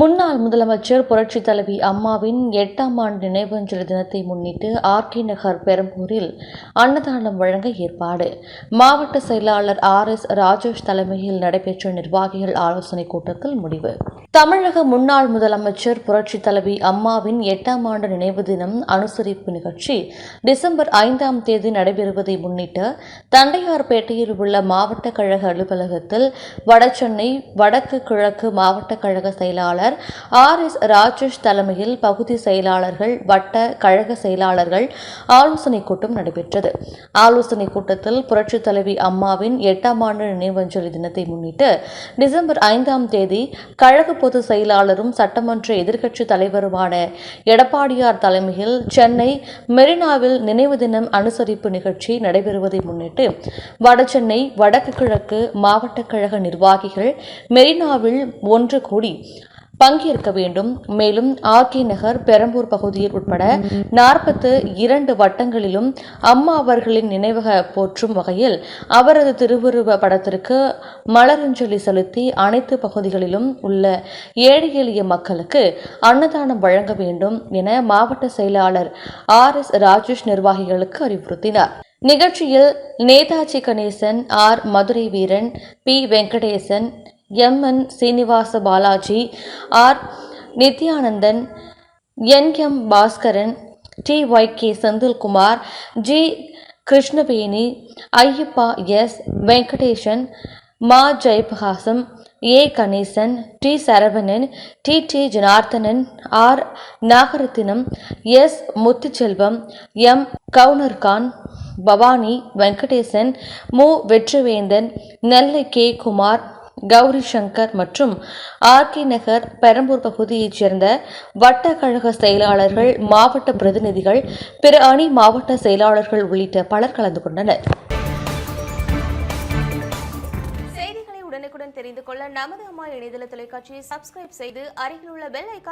முன்னாள் முதலமைச்சர் புரட்சித் தலைவி அம்மாவின் எட்டாம் ஆண்டு நினைவஞ்சலி தினத்தை முன்னிட்டு ஆர்கே நகர் பெரம்பூரில் அன்னதானம் வழங்க ஏற்பாடு. மாவட்ட செயலாளர் ஆர் எஸ் ராஜேஷ் தலைமையில் நடைபெற்ற நிர்வாகிகள் ஆலோசனைக் கூட்டத்தில் முடிவு. தமிழக முன்னாள் முதலமைச்சர் புரட்சித் தலைவி அம்மாவின் எட்டாம் ஆண்டு நினைவு தினம் அனுசரிப்பு நிகழ்ச்சி டிசம்பர் ஐந்தாம் தேதி நடைபெறுவதை முன்னிட்டு தண்டையார்பேட்டையில் உள்ள மாவட்ட கழக அலுவலகத்தில் வடசென்னை வடக்கு கிழக்கு மாவட்ட கழக செயலாளர் ஆர் எஸ் ராஜேஷ் தலைமையில் பகுதி செயலாளர்கள் வட்ட கழக செயலாளர்கள் ஆலோசனைக் கூட்டம் நடைபெற்றது. ஆலோசனைக் கூட்டத்தில் புரட்சித் தலைவி அம்மாவின் எட்டாம் ஆண்டு நினைவஞ்சலி தினத்தை முன்னிட்டு டிசம்பர் ஐந்தாம் தேதி கழக பொதுச் செயலாளரும் சட்டமன்ற எதிர்க்கட்சித் தலைவருமான எடப்பாடியார் தலைமையில் சென்னை மெரினாவில் நினைவு தினம் அனுசரிப்பு நிகழ்ச்சி நடைபெறுவதை முன்னிட்டு வடசென்னை வடக்கு கிழக்கு மாவட்ட கழக நிர்வாகிகள் மெரினாவில் ஒன்று கூடி பங்கேற்க வேண்டும். மேலும் ஆர்கே நகர் பெரம்பூர் பகுதியில் உட்பட நாற்பத்து இரண்டு வட்டங்களிலும் அம்மா அவர்களின் நினைவக போற்றும் வகையில் அவரது திருவுருவ படத்திற்கு மலரஞ்சலி செலுத்தி அனைத்து பகுதிகளிலும் உள்ள ஏழை எளிய மக்களுக்கு அன்னதானம் வழங்க வேண்டும் என மாவட்ட செயலாளர் ஆர். எஸ். ராஜேஷ் நிர்வாகிகளுக்கு அறிவுறுத்தினார். நிகழ்ச்சியில் Netaji Ganesan R. Madurai Veeran P. Venkatesan M. N. Srinivasa Balaji R. Nithyanandan N. M. Baskaran T. Y. K. Senthilkumar G. Krishnaveni Ayyappa S. Venkatesan மா. Jayaprakasam A. Ganesan T. Saravanan T. T. Janarthanan R. Nagarathinam S. Muthuselvam M. கவுனர்கான் Bhavani Venkatesan மு. Vetrivendhan Nellai K. Kumar Gowri Shankar மற்றும் RK நகர் பெரம்பூர் பகுதியைச் சேர்ந்த வட்ட கழக செயலாளர்கள் மாவட்ட பிரதிநிதிகள் பிற அணி மாவட்ட செயலாளர்கள் உள்ளிட்ட பலர் கலந்து கொண்டனர். செய்திகளை உடனுக்குடன் தெரிந்து கொள்ள நமது அம்மா இணையதள தொலைக்காட்சியை சப்ஸ்கிரைப் செய்து அருகில் உள்ள பெல் ஐக்கான்